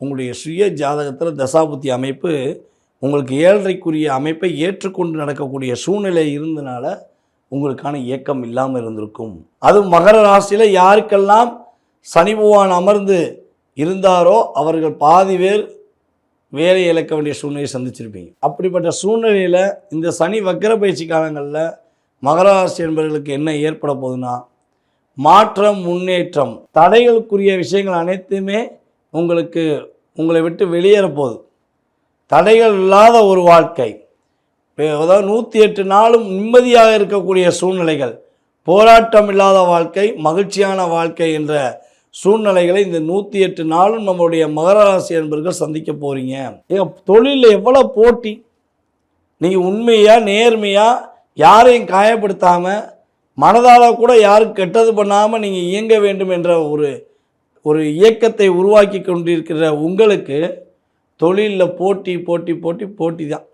உங்களுடைய சுய ஜாதகத்தில் தசாபுத்தி அமைப்பு உங்களுக்கு ஏழரைக்குரிய அமைப்பை ஏற்றுக்கொண்டு நடக்கக்கூடிய சூழ்நிலை இருந்தனால உங்களுக்கான இயக்கம் இல்லாமல் இருந்திருக்கும். அது மகர ராசியில் யாருக்கெல்லாம் சனி பகவான் அமர்ந்து இருந்தாரோ அவர்கள் பாதி பேர் வேலை இழக்க வேண்டிய சூழ்நிலையை சந்திச்சிருப்பீங்க. அப்படிப்பட்ட சூழ்நிலையில் இந்த சனி வக்கர பயிற்சி காலங்களில் மகர ராசி என்பவர்களுக்கு என்ன ஏற்பட போகுதுன்னா மாற்றம் முன்னேற்றம் தடைகளுக்குரிய விஷயங்கள் அனைத்துமே உங்களுக்கு உங்களை விட்டு வெளியேற போகுது தடைகள் இல்லாத ஒரு வாழ்க்கை. அதாவது நூற்றி எட்டு நாளும் நிம்மதியாக இருக்கக்கூடிய சூழ்நிலைகள். போராட்டம் இல்லாத வாழ்க்கை மகிழ்ச்சியான வாழ்க்கை என்ற சூழ்நிலைகளை இந்த நூற்றி எட்டு நாளும் நம்மளுடைய மகர ராசி என்பர்கள் சந்திக்க போகிறீங்க ஏங்க தொழிலில் எவ்வளோ போட்டி? நீங்கள் உண்மையாக நேர்மையாக யாரையும் காயப்படுத்தாமல் மனதால் கூட யாருக்கு கெட்டது பண்ணாமல் நீங்கள் இயங்க வேண்டும் என்ற ஒரு ஒரு இயக்கத்தை உருவாக்கி கொண்டிருக்கிற உங்களுக்கு தொழிலில் போட்டி போட்டி போட்டி போட்டி தான்.